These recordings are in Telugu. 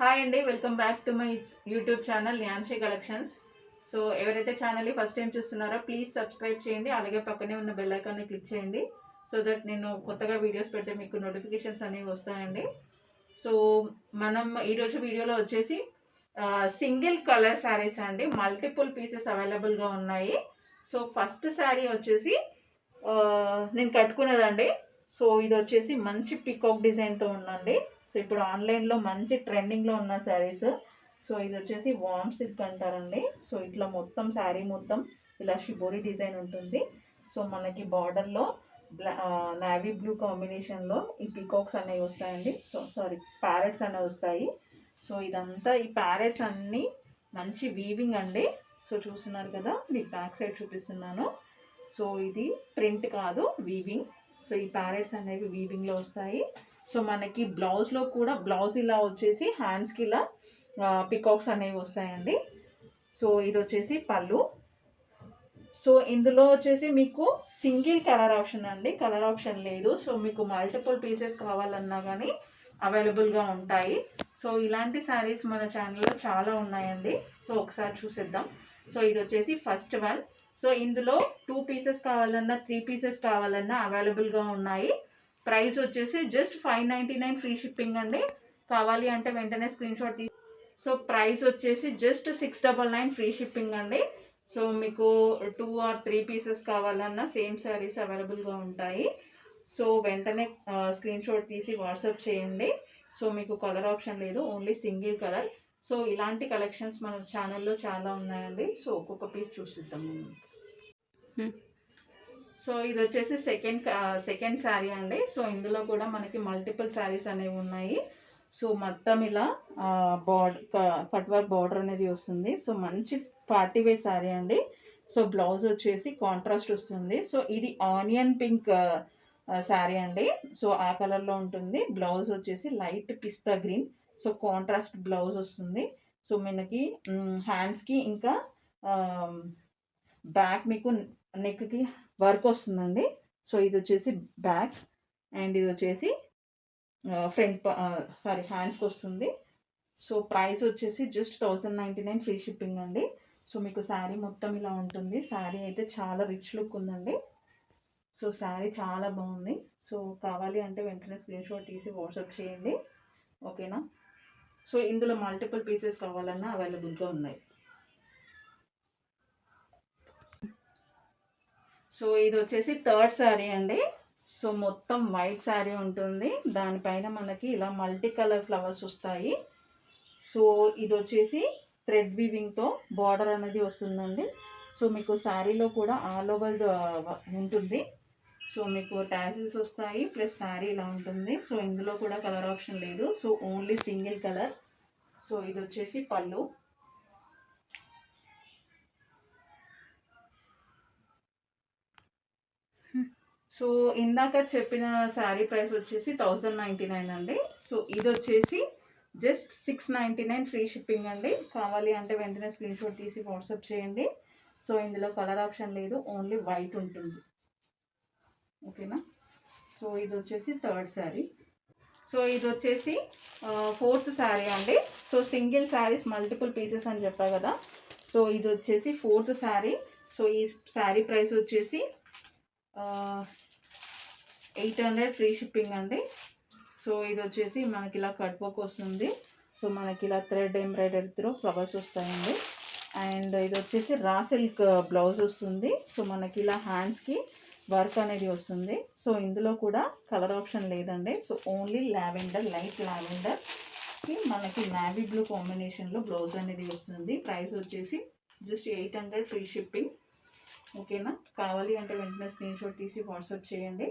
హాయ్ అండి welcome back to my YouTube channel Nyanshi collections. So ఎవరైతే ఛానల్ని ఫస్ట్ టైం చూస్తున్నారో ప్లీజ్ సబ్స్క్రైబ్ చేయండి. అలాగే పక్కనే ఉన్న బెల్ ఐకాన్ని క్లిక్ చేయండి. సో దట్ నేను కొత్తగా వీడియోస్ పెడితే మీకు నోటిఫికేషన్స్ అనేవి వస్తాయండి. సో మనం ఈరోజు వీడియోలో వచ్చేసి సింగిల్ కలర్ శారీస్ అండి. మల్టిపుల్ పీసెస్ అవైలబుల్గా ఉన్నాయి. సో ఫస్ట్ శారీ వచ్చేసి నేను కట్టుకున్నదండి. సో ఇది వచ్చేసి మంచి పికాక్ డిజైన్తో ఉందండి. సో ఇప్పుడు ఆన్లైన్లో మంచి ట్రెండింగ్లో ఉన్న శారీస్. సో ఇది వచ్చేసి వామ్ సిల్క్ అంటారండి. సో ఇట్లా మొత్తం శారీ మొత్తం ఇలా షిబోరి డిజైన్ ఉంటుంది. సో మనకి బార్డర్లో బ్లా నావీ బ్లూ కాంబినేషన్లో ఈ పికాక్స్ అనేవి వస్తాయండి. సో సారీ ప్యారెట్స్ అనేవి వస్తాయి. సో ఇదంతా ఈ ప్యారెట్స్ అన్నీ మంచి వీవింగ్ అండి. సో చూస్తున్నారు కదా మీకు బ్యాక్ సైడ్ చూపిస్తున్నాను. సో ఇది ప్రింట్ కాదు వీవింగ్. సో ఈ ప్యారెట్స్ అనేవి వీవింగ్లో వస్తాయి. సో మనకి బ్లౌజ్లో కూడా బ్లౌజ్ ఇలా వచ్చేసి హ్యాండ్స్కి ఇలా పికాక్స్ అనేవి వస్తాయండి. సో ఇది వచ్చేసి పళ్ళు. సో ఇందులో వచ్చేసి మీకు సింగిల్ కలర్ ఆప్షన్ అండి. కలర్ ఆప్షన్ లేదు. సో మీకు మల్టిపుల్ పీసెస్ కావాలన్నా కానీ అవైలబుల్గా ఉంటాయి. సో ఇలాంటి శారీస్ మన ఛానల్లో చాలా ఉన్నాయండి. సో ఒకసారి చూసేద్దాం. సో ఇది వచ్చేసి ఫస్ట్ వన్ సో ఇందులో టూ పీసెస్ కావాలన్నా త్రీ పీసెస్ కావాలన్నా అవైలబుల్గా ఉన్నాయి. ప్రైస్ వచ్చేసి just five ninety nine free shipping అండి. కావాలి అంటే వెంటనే స్క్రీన్ షాట్ తీ సో ప్రైస్ వచ్చేసి just six double nine free shipping అండి. సో మీకు టూ ఆర్ త్రీ పీసెస్ కావాలన్నా సేమ్ శారీస్ అవైలబుల్గా ఉంటాయి. సో వెంటనే స్క్రీన్ షాట్ తీసి వాట్సాప్ చేయండి. సో మీకు కలర్ ఆప్షన్ లేదు ఓన్లీ సింగిల్ కలర్. సో ఇలాంటి కలెక్షన్స్ మన ఛానల్లో చాలా ఉన్నాయండి. సో ఒక్కొక్క పీస్ చూసిద్దాం సో ఇది వచ్చేసి సెకండ్ సెకండ్ శారీ అండి. సో ఇందులో కూడా మనకి మల్టిపుల్ శారీస్ అనేవి ఉన్నాయి. సో మొత్తం ఇలా బార్డర్ కట్ వర్క్ బార్డర్ అనేది వస్తుంది. సో మంచి పార్టీ వేర్ శారీ అండి. సో బ్లౌజ్ వచ్చేసి కాంట్రాస్ట్ వస్తుంది. సో ఇది ఆనియన్ పింక్ శారీ అండి. సో ఆ కలర్లో ఉంటుంది. బ్లౌజ్ వచ్చేసి light pista green so contrast blouse వస్తుంది. సో మనకి హ్యాండ్స్కి ఇంకా బ్యాక్ మీకు నెక్కి వర్క్ వస్తుందండి. సో ఇది వచ్చేసి బ్యాక్ అండ్ ఇది వచ్చేసి ఫ్రంట్ సారీ హ్యాండ్స్కి వస్తుంది. సో ప్రైస్ వచ్చేసి just thousand ninety nine free shipping అండి. సో మీకు శారీ మొత్తం ఇలా ఉంటుంది. శారీ అయితే చాలా రిచ్ లుక్ ఉందండి. సో శారీ చాలా బాగుంది. సో కావాలి అంటే వెంటనే స్క్రీన్ షాట్ తీసి వాట్సాప్ చేయండి. ఓకేనా? సో ఇందులో మల్టిపుల్ పీసెస్ కావాలన్నా అవైలబుల్గా ఉన్నాయి. సో ఇది వచ్చేసి థర్డ్ శారీ అండి. సో మొత్తం వైట్ శారీ ఉంటుంది. దానిపైన మనకి ఇలా మల్టీ కలర్ ఫ్లవర్స్ వస్తాయి. సో ఇది వచ్చేసి థ్రెడ్ వీవింగ్తో బార్డర్ అనేది వస్తుందండి. సో మీకు శారీలో కూడా ఆల్ ఓవర్ ఉంటుంది. సో మీకు ట్యాసెస్ వస్తాయి ప్లస్ శారీ ఇలా ఉంటుంది. సో ఇందులో కూడా కలర్ ఆప్షన్ లేదు. So only single colour. So ఇది వచ్చేసి పళ్ళు. సో ఇందాక చెప్పిన శారీ ప్రైస్ వచ్చేసి థౌజండ్ నైంటీ నైన్ అండి. సో ఇది వచ్చేసి just six ninety nine free shipping అండి. కావాలి అంటే వెంటనే స్క్రీన్ షాట్ తీసి వాట్సాప్ చేయండి. సో ఇందులో కలర్ ఆప్షన్ లేదు ఓన్లీ వైట్ ఉంటుంది. ఓకేనా? సో ఇది వచ్చేసి థర్డ్ శారీ. సో ఇది వచ్చేసి ఫోర్త్ శారీ అండి. So single saris multiple pieces అని చెప్పా కదా. సో ఇది వచ్చేసి ఫోర్త్ శారీ. సో ఈ శారీ ప్రైస్ వచ్చేసి ఎయిట్ హండ్రెడ్ ఫ్రీ షిప్పింగ్ అండి. సో ఇది వచ్చేసి మనకి ఇలా కట్ వర్క్ వస్తుంది. సో మనకి ఇలా థ్రెడ్ ఎంబ్రాయిడరీతో ఫ్లవర్స్ వస్తాయండి. అండ్ ఇది వచ్చేసి రా సిల్క్ బ్లౌజ్ వస్తుంది. సో మనకి ఇలా హ్యాండ్స్కి వర్క్ అనేది వస్తుంది. సో ఇందులో కూడా కలర్ ఆప్షన్ లేదండి. సో ఓన్లీ లావెండర్ లైట్ లావెండర్కి మనకి నావీ బ్లూ కాంబినేషన్లో బ్లౌజ్ అనేది వస్తుంది. ప్రైస్ వచ్చేసి just eight hundred free shipping. ఓకేనా? కావాలి అంటే వెంటనే స్క్రీన్ షాట్ తీసి వాట్సాప్ చేయండి.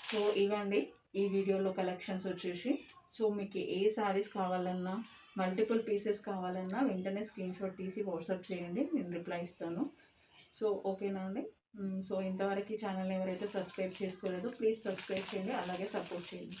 సో ఇవండి ఈ వీడియోలో కలెక్షన్స్ వచ్చేసి. సో మీకు ఏ శారీస్ కావాలన్నా మల్టిపుల్ పీసెస్ కావాలన్నా వెంటనే స్క్రీన్ షాట్ తీసి వాట్సాప్ చేయండి నేను రిప్లై ఇస్తాను. సో ఓకేనా అండి? సో ఇంతవరకు ఈ ఛానల్ ఎవరైతే సబ్స్క్రైబ్ చేసుకోలేదో ప్లీజ్ సబ్స్క్రైబ్ చేయండి అలాగే సపోర్ట్ చేయండి.